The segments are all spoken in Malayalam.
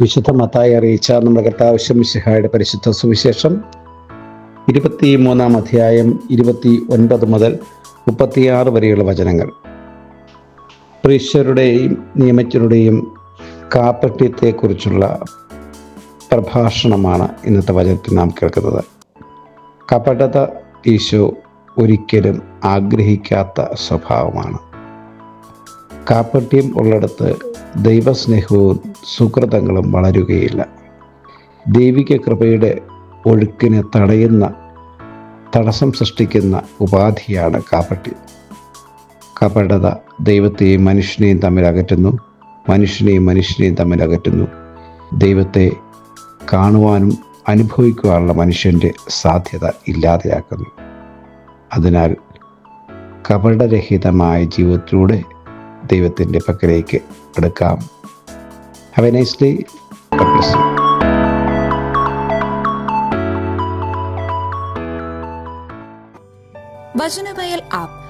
വിശുദ്ധ മത്തായി അറിയിച്ച നമ്മുടെ കർത്താവശ്യം മിശിഹായുടെ പരിശുദ്ധ സുവിശേഷം ഇരുപത്തി മൂന്നാം അധ്യായം ഇരുപത്തി ഒൻപത് മുതൽ മുപ്പത്തിയാറ് വരെയുള്ള വചനങ്ങൾ. പ്രീശ്വരുടെയും നിയമജ്ഞരുടെയും കാപ്പട്യത്തെക്കുറിച്ചുള്ള പ്രഭാഷണമാണ് ഇന്നത്തെ വചനത്തിൽ നാം കേൾക്കുന്നത്. കപടത ഈശോ ഒരിക്കലും ആഗ്രഹിക്കാത്ത സ്വഭാവമാണ്. കാപ്പട്യം ഉള്ളിടത്ത് ദൈവസ്നേഹവും സുഹൃതങ്ങളും വളരുകയില്ല. ദൈവിക കൃപയുടെ ഒഴുക്കിനെ തടയുന്ന തടസ്സം സൃഷ്ടിക്കുന്ന ഉപാധിയാണ് കാപ്പട്യം കപടത ദൈവത്തെയും മനുഷ്യനെയും തമ്മിൽ അകറ്റുന്നു മനുഷ്യനെയും മനുഷ്യനെയും തമ്മിൽ അകറ്റുന്നു. ദൈവത്തെ കാണുവാനും അനുഭവിക്കുവാനുള്ള മനുഷ്യന്റെ സാധ്യത ഇല്ലാതെയാക്കുന്നു. അതിനാൽ കപടരഹിതമായ ജീവിതത്തിലൂടെ ദൈവത്തിന്റെ പക്കലേക്ക് എടുക്കാം. Have a nice day Vachanavayal app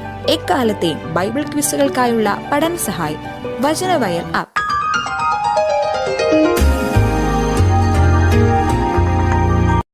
എക്കാലത്തെയും ബൈബിൾ ക്വിസുകൾക്കായുള്ള പഠന സഹായി വചനവയൽ ആപ്പ്.